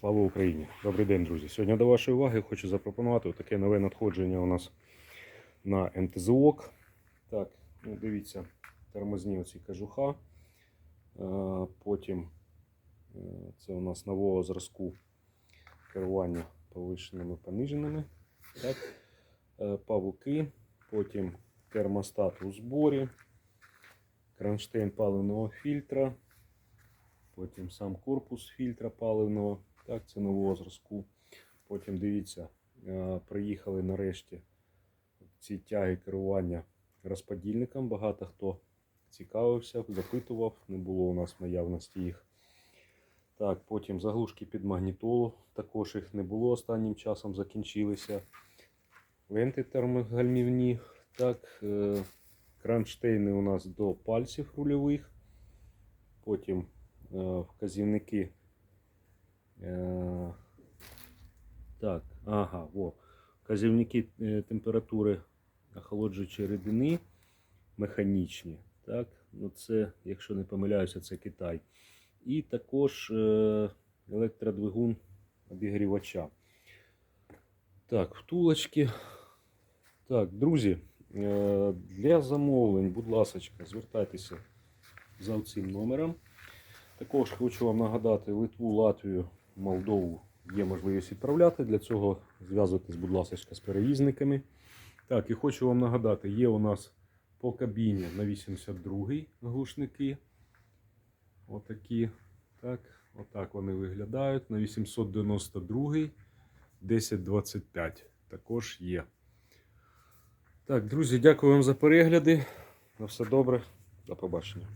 Слава Україні! Добрий день, друзі! Сьогодні до вашої уваги хочу запропонувати таке нове надходження у нас на МТЗОК. Так, ну, дивіться, тормозні оці кажуха. Е, Потім е, це у нас нового зразку керування повишеними пониженими. Так. Е, Павуки, потім термостат у зборі, кронштейн паливного фільтра, потім сам корпус фільтра паливного. Так, це нового зразку. Потім дивіться, е, приїхали нарешті ці тяги керування розподільником. Багато хто цікавився, запитував, не було у нас наявності їх. Так, потім заглушки під магнітолу, також їх не було останнім часом, закінчилися. Ленти термогальмівні. Так, е, кронштейни у нас до пальців рульових. Потім е, вказівники. Е, так, ага, во. Вказівники е, температури охолоджуючої рідини механічні. Так, ну це, якщо не помиляюся, це Китай. І також е, електродвигун обігрівача. Так, втулочки. Так, друзі, для замовлень, будь ласка, звертайтеся за цим номером. Також хочу вам нагадати, Литву, Латвію, Молдову є можливість відправляти. Для цього зв'язуйтесь, будь ласка, з перевізниками. Так, і хочу вам нагадати, є у нас по кабіні на 82-й глушники. Отакі. Так, отак вони виглядають. На 892-й 1025 також є. Так, друзі, дякую вам за перегляди. На все добре. До побачення.